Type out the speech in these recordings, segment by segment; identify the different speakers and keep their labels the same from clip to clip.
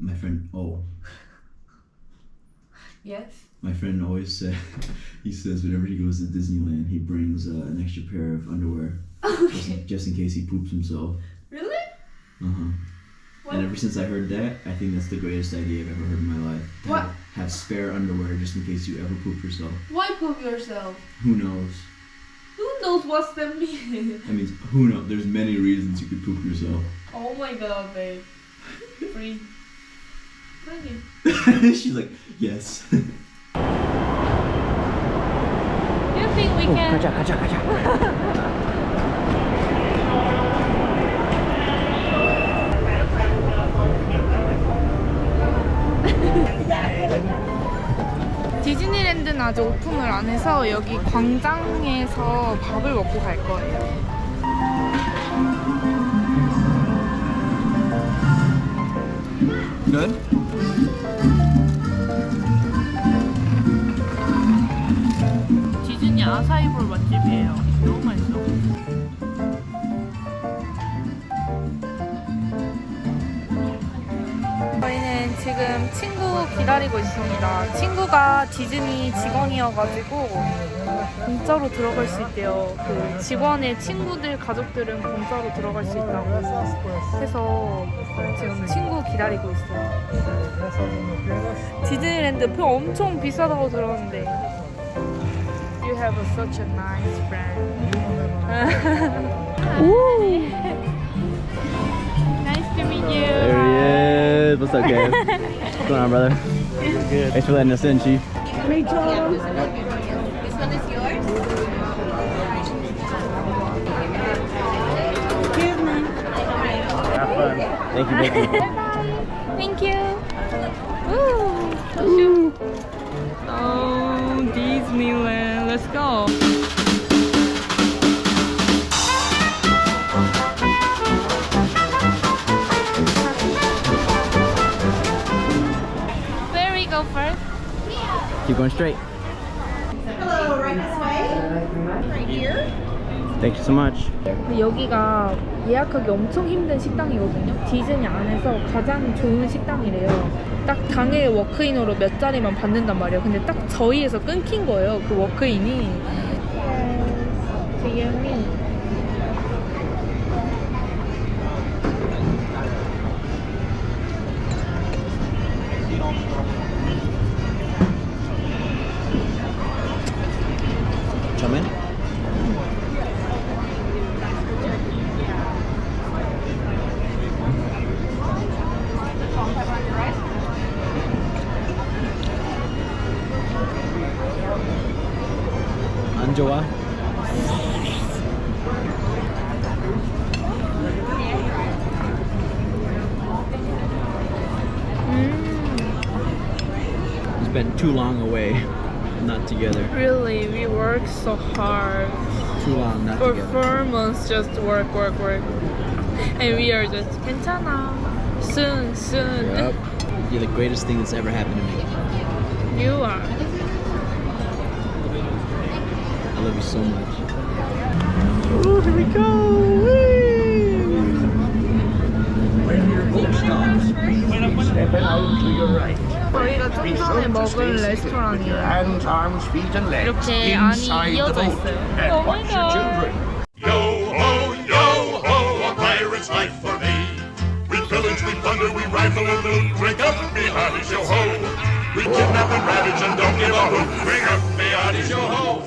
Speaker 1: My friend, oh,
Speaker 2: Yes.
Speaker 1: my friend always says, he says whenever he goes to Disneyland, he brings uh, an extra pair of underwear just, in, just in case he poops himself.
Speaker 2: Really?
Speaker 1: Uh huh. And ever since I heard that, I think that's the greatest idea I've ever heard in my life. To
Speaker 2: What?
Speaker 1: Have, have spare underwear just in case you ever poop yourself.
Speaker 2: Why poop yourself?
Speaker 1: Who knows?
Speaker 2: Who knows what's that mean?
Speaker 1: I mean, who knows? There's many reasons you could poop yourself.
Speaker 2: oh my god, babe. Bring. Bring it.
Speaker 1: She's like, yes.
Speaker 2: Do you think we can?
Speaker 1: 가자, 가자, 가자.
Speaker 2: 디즈니랜드는 아직 오픈을 안 해서 여기 광장에서 밥을 먹고 갈 거예요.
Speaker 1: Good.
Speaker 2: 디 기다리고 있습니다. 친구가 디즈니 직원이어가지고 공짜로 들어갈 수 있대요. 그 직원의 친구들 가족들은 공짜로 들어갈 수 있다고 해서 지금 친구 기다리고 있어요. 디즈니랜드 표 엄청 비싸다고 들었는데. You have a, such a nice friend. nice to meet you.
Speaker 3: There he is. What's up, Gabe? What's going on, brother? Good. Thanks for letting us in, Chief.
Speaker 4: This one is yours.
Speaker 3: Have fun. Thank you, baby. Bye bye.
Speaker 2: Thank you. Ooh, shoot. Oh, Disneyland. Let's go.
Speaker 3: Keep going straight.
Speaker 4: Hello, right this way. Right here.
Speaker 3: Thank you so much.
Speaker 2: 여기가 예약하기 엄청 힘든 식당이거든요. 디즈니 안에서 가장 좋은 식당이래요. 딱 당일 워크인으로 몇 자리만 받는단 말이에요. 근데 딱 저희에서 끊긴 거예요. 그 워크인이. 귀여미.
Speaker 1: Come gentlemen. together.
Speaker 2: Really, we work so hard.
Speaker 1: Too long not
Speaker 2: For
Speaker 1: together.
Speaker 2: four months, just work, work, work. And we are just 괜찮아. Soon, soon.
Speaker 1: Yep. You're the greatest thing that's ever happened to me.
Speaker 2: You are.
Speaker 1: I love you so much.
Speaker 3: Ooh, here we go.
Speaker 2: 저희가 좀 전에 먹은 레스토랑이에요.
Speaker 5: hands, arms, feet, and legs
Speaker 2: 이렇게 안이
Speaker 5: inside the
Speaker 2: 이어져
Speaker 5: boat.
Speaker 2: 있어요.
Speaker 5: And
Speaker 2: Oh my
Speaker 5: watch your
Speaker 2: God.
Speaker 5: children.
Speaker 6: Yo ho, yo ho, a pirate's life for me. We pillage, we plunder, we rifle and loot. Drink up, me hearties, yo ho. We kidnap and ravage and don't give a hoot. Bring up, me hearties, yo ho.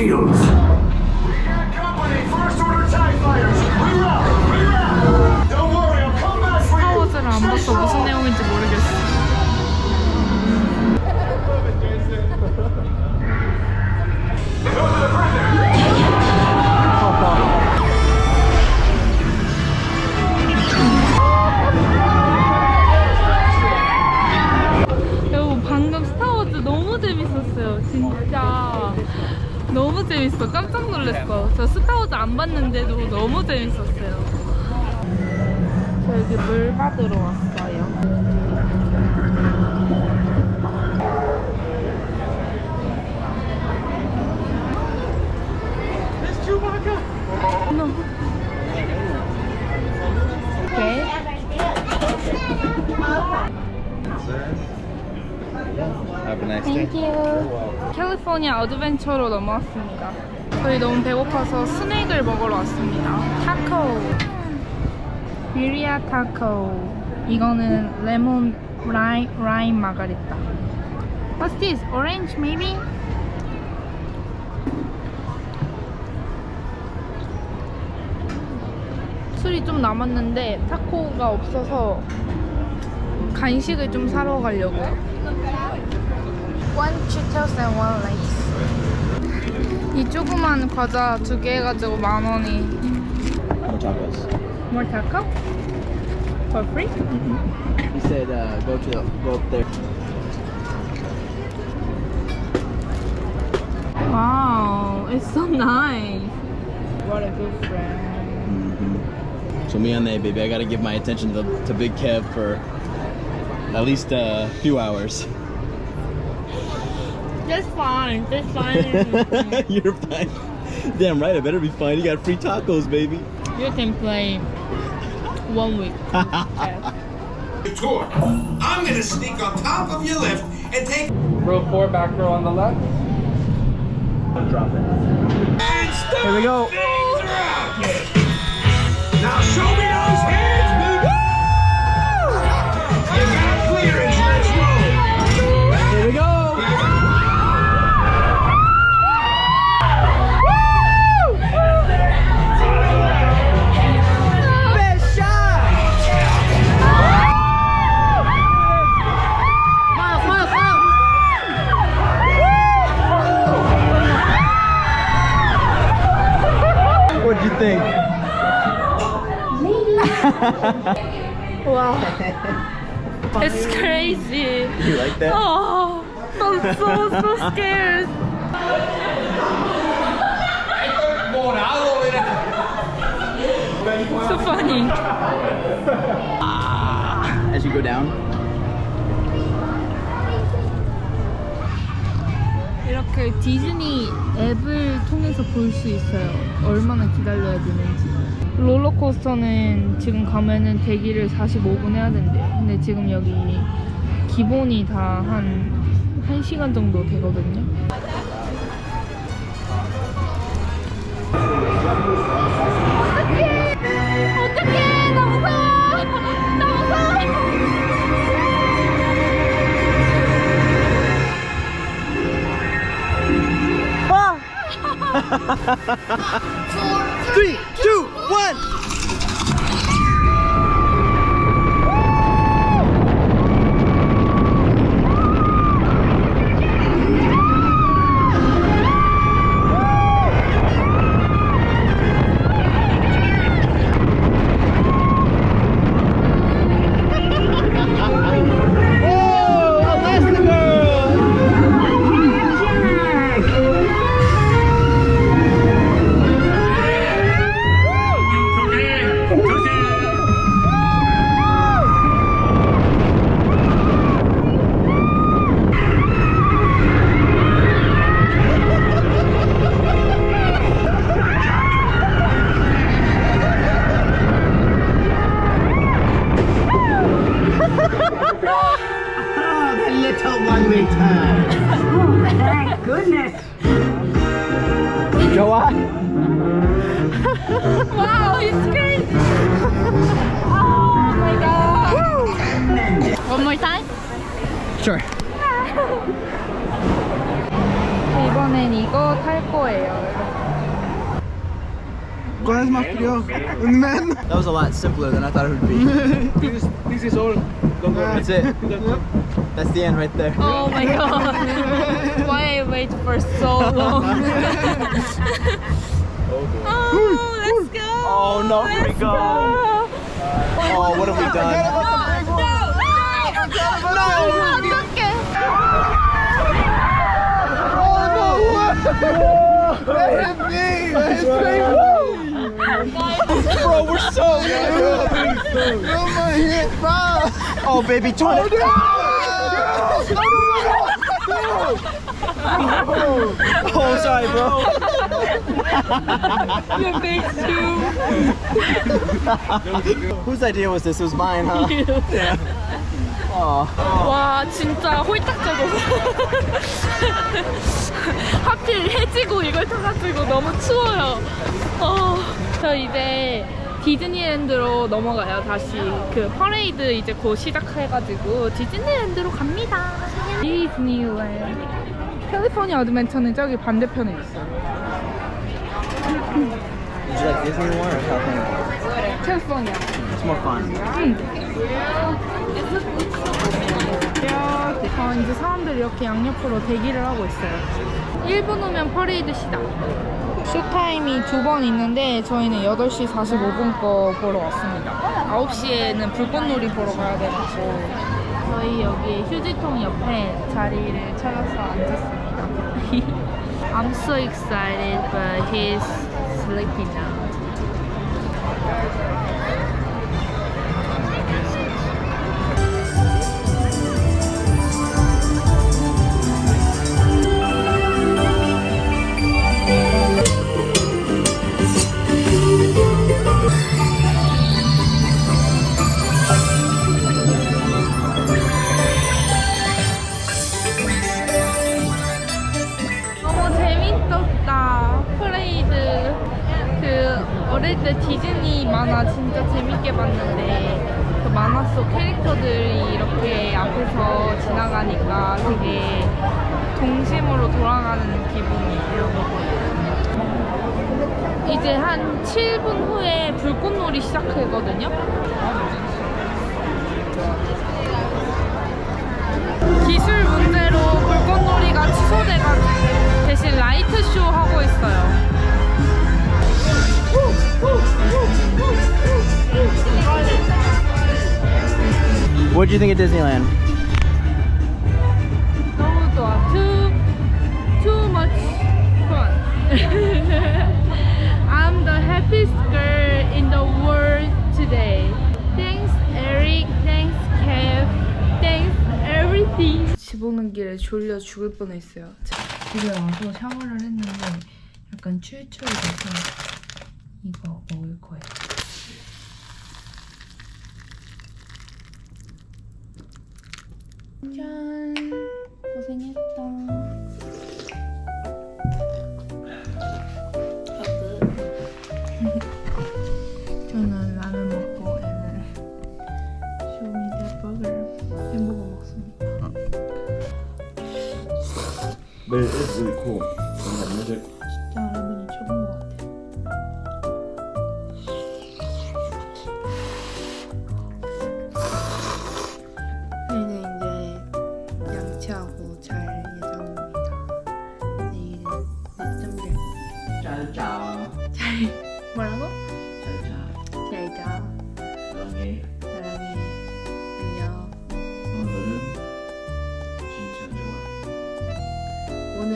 Speaker 5: Raise the shields. Company, first order TIE fighters. Reroute! Reroute! Don't worry, I'll come back for you.
Speaker 2: 무슨 내용인지 모르겠어. 재밌어. 깜짝 놀랐어. 저 스타워즈 안 봤는데도 너무 재밌었어요. 저 여기 물 받으러 왔어요.
Speaker 1: Have a nice day.
Speaker 2: 땡큐. 캘리포니아 어드벤처로 넘어왔습니다. 저희 너무 배고파서 스낵을 먹으러 왔습니다. 타코. 비리아 타코. 이거는 레몬 라임, 라임 마가리타. What's this? Orange maybe? 술이 좀 남았는데 타코가 없어서 간식을 좀 사러 가려고요. One Cheetos and one Lace. 이 조그만 과자 두 개 해가지고 만 원이.
Speaker 1: More tacos.
Speaker 2: More taco? For free?
Speaker 1: He said uh, go to the, go up there.
Speaker 2: Wow, it's so nice. What a good friend.
Speaker 1: So me on that baby, I gotta give my attention to, to Big Kev for at least a few hours.
Speaker 2: That's fine. That's fine.
Speaker 1: You're fine. Damn right, I better be fine. You got free tacos, baby.
Speaker 2: you can play one week.
Speaker 6: Tour. I'm gonna sneak on top of your lift and take
Speaker 5: Row four, back row on the left.
Speaker 1: Drop it.
Speaker 6: and stop
Speaker 1: Here we go.
Speaker 6: Now show me
Speaker 2: So funny.
Speaker 1: As you go down.
Speaker 2: 이렇게 디즈니 앱을 통해서 볼 수 있어요. 얼마나 기다려야 되는지. 롤러코스터는 지금 가면은 대기를 45분 해야 된대요. 근데 지금 여기 기본이 다 한 1시간 정도 되거든요.
Speaker 1: Three, two, one. Sure.
Speaker 2: 이번엔 이거 탈 거예요.
Speaker 1: That was a lot simpler than I thought it would be.
Speaker 5: This is all.
Speaker 1: That's it. That's the end right there.
Speaker 2: Oh my god! Why I wait for so long? oh, let's go!
Speaker 1: Oh no, here we
Speaker 2: Let's
Speaker 1: go. Oh, what have we done?
Speaker 2: Let!
Speaker 1: Bro, we're so good! Hit, bro! Oh, baby, 20! Oh, no! No! oh, sorry, bro. Your face, too. Whose idea was this? It was mine, huh? Yeah.
Speaker 2: 와 진짜 홀딱 젖어서. 하필 해지고 이걸 타가지고 너무 추워요. 어, 저 이제 디즈니랜드로 넘어가요 다시. 그 퍼레이드 이제 곧 시작해가지고 디즈니랜드로 갑니다. 디즈니랜드. 캘리포니아 어드벤처는 저기 반대편에 있어요
Speaker 1: Did you like Disney more or California?
Speaker 2: 캘리포니아
Speaker 1: It's more fun.
Speaker 2: 어, 이제 사람들이 이렇게 양옆으로 대기를 하고 있어요. 1분 후면 퍼레이드 시작. 쇼타임이 두 번 있는데 저희는 8시 45분 거 보러 왔습니다. 9시에는 불꽃놀이 보러 가야 돼가지고 저희 여기 휴지통 옆에 자리를 찾아서 앉았습니다. I'm so excited, but he's ธุรกิจนะ 어릴 때 디즈니 만화 진짜 재밌게 봤는데, 그 만화 속 캐릭터들이 이렇게 앞에서 지나가니까 되게 동심으로 돌아가는 기분이에요. 이제 한 7분 후에 불꽃놀이 시작하거든요. 기술 문제로 불꽃놀이가 취소돼가지고 대신 라이트 쇼 하고 있어요.
Speaker 1: Do you think of Disneyland?
Speaker 2: 너무 좋아. Too too much fun. I'm the happiest girl in the world today. Thanks Eric. Thanks Kev. Thanks everything. 집 오는 길에 졸려 죽을 뻔했어요. 집에 와서 샤워를 했는데 약간 출출해서 이거 먹을 거예요. 짠 고생했다 저는 라면 먹고 애는 쇼미더 버거 햄버거 먹습니다
Speaker 7: But it is really cool. And that music.
Speaker 2: 진짜 라면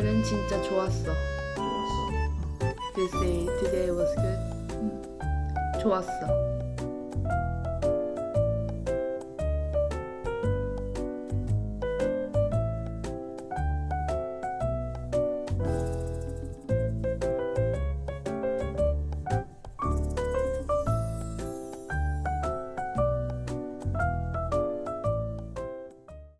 Speaker 2: 오늘은 진짜 좋았어
Speaker 7: 좋았어.
Speaker 2: This day, today was good 좋았어